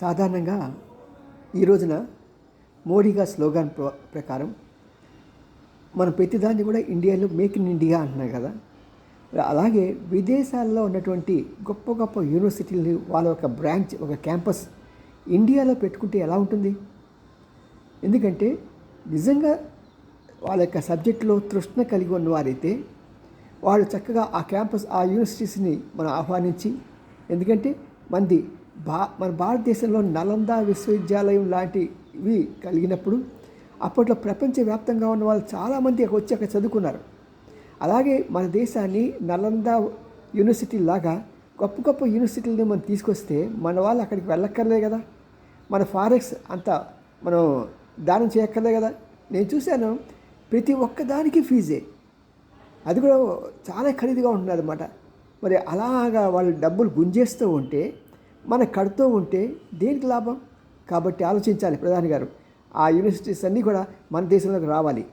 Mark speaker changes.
Speaker 1: సాధారణంగా ఈ రోజున మోడీగా స్లోగాన్ ప్ర- ప్రకారం మనం ప్రతిదాన్ని కూడా ఇండియాలో మేక్ ఇన్ ఇండియా అంటున్నాం కదా. అలాగే విదేశాల్లో ఉన్నటువంటి గొప్ప గొప్ప యూనివర్సిటీలు వాళ్ళ ఒక బ్రాంచ్ ఒక క్యాంపస్ ఇండియాలో పెట్టుకుంటే ఎలా ఉంటుంది? ఎందుకంటే నిజంగా వాళ్ళ యొక్క సబ్జెక్టులో తృష్ణ కలిగి ఉన్నవారైతే వాళ్ళు చక్కగా ఆ క్యాంపస్ ఆ యూనివర్సిటీస్ని మనం ఆహ్వానించి ఎందుకంటే మంది భా మన భారతదేశంలో నలంద విశ్వవిద్యాలయం లాంటివి కలిగినప్పుడు అప్పట్లో ప్రపంచవ్యాప్తంగా ఉన్న వాళ్ళు చాలామంది అక్కడ వచ్చి అక్కడ చదువుకున్నారు. అలాగే మన దేశాన్ని నలంద యూనివర్సిటీ లాగా గొప్ప గొప్ప యూనివర్సిటీలని మనం తీసుకొస్తే మన వాళ్ళు అక్కడికి వెళ్ళక్కర్లే కదా. మన ఫారెక్స్ అంత మనం దానం చేయక్కర్లే కదా. నేను చూశాను ప్రతి ఒక్క దానికి ఫీజే. అది కూడా చాలా ఖరీదుగా ఉంటుంది అనమాట మరి అలాగా వాళ్ళు డబ్బులు గుంజేస్తూ ఉంటే మన కడుతూ ఉంటే దేనికి లాభం? కాబట్టి ఆలోచించాలి ప్రధాని గారు. ఆ యూనివర్సిటీస్ అన్నీ కూడా మన దేశంలోకి రావాలి.